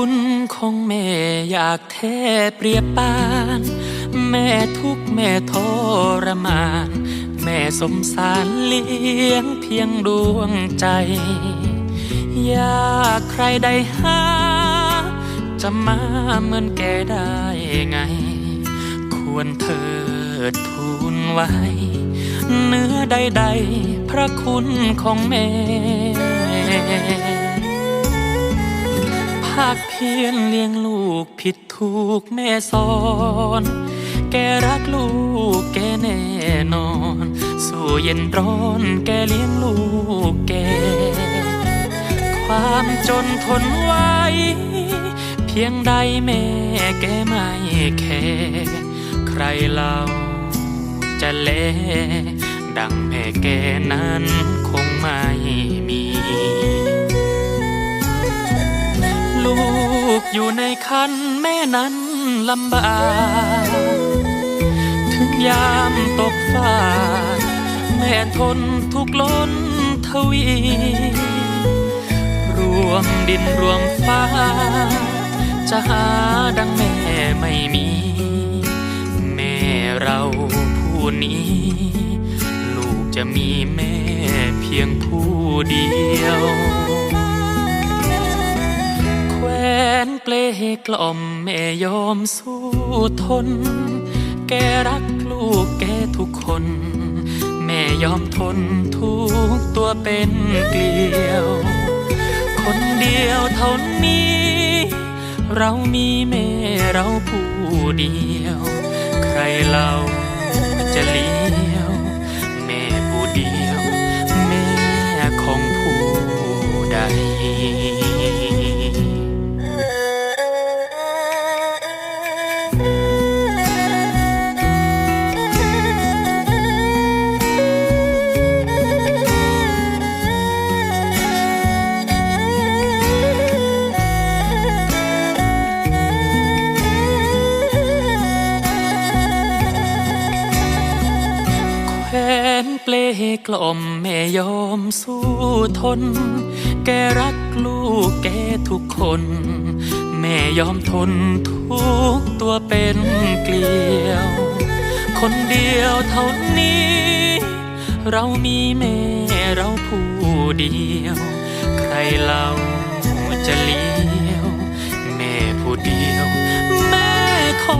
ุณคงแม่อยากแท้เปรียบปาน แม่ทุกแม่ทรมาน แม่สมสารเลี้ยงเพียงดวงใจ อยากใครได้หา จะมาเหมือนแกได้ไง ควรเถิดทูลไว้ เนื้อใดๆ พระคุณของแม่าคเพียรเลี้ยงลูกผิดถูกแม่สอน แกรักลูกแกแน่นอน สู้เย็นร้อนแกเลี้ยงลูกแก ความจนทนไว้ เพียงใดแม่แกไม่แคร์ใครเล่าจะแลดังแม่แกนั้นคงไม่มี อยู่ในคันแม่นั้นลำบาก ถึงยามตกฟ้า แม่ทนทุกข์ล้นทวี รวมดินรวมฟ้า จะหาดังแม่ไม่มี แม่เราผู้นี้ ลูกจะมีแม่เพียงผู้เดียว เปลกล่อมแม่ยอมสู้ทน แกรักลูกแกทุกคน แม่ยอมทนทุกตัวเป็นเกลียว คนเดียวเท่านี้ เรามีแม่เราผู้เดียว ใครเรา เปลกล่อมแม่ยอมสู้ทน แกรักลูกแกทุกคน แม่ยอมทนทุกตัวเป็นเกลียว คนเดียวเท่านี้ เรามีแม่เราผู้เดียว ใครเราจะเลี้ยว แม่ผู้เดียว แม่ขอ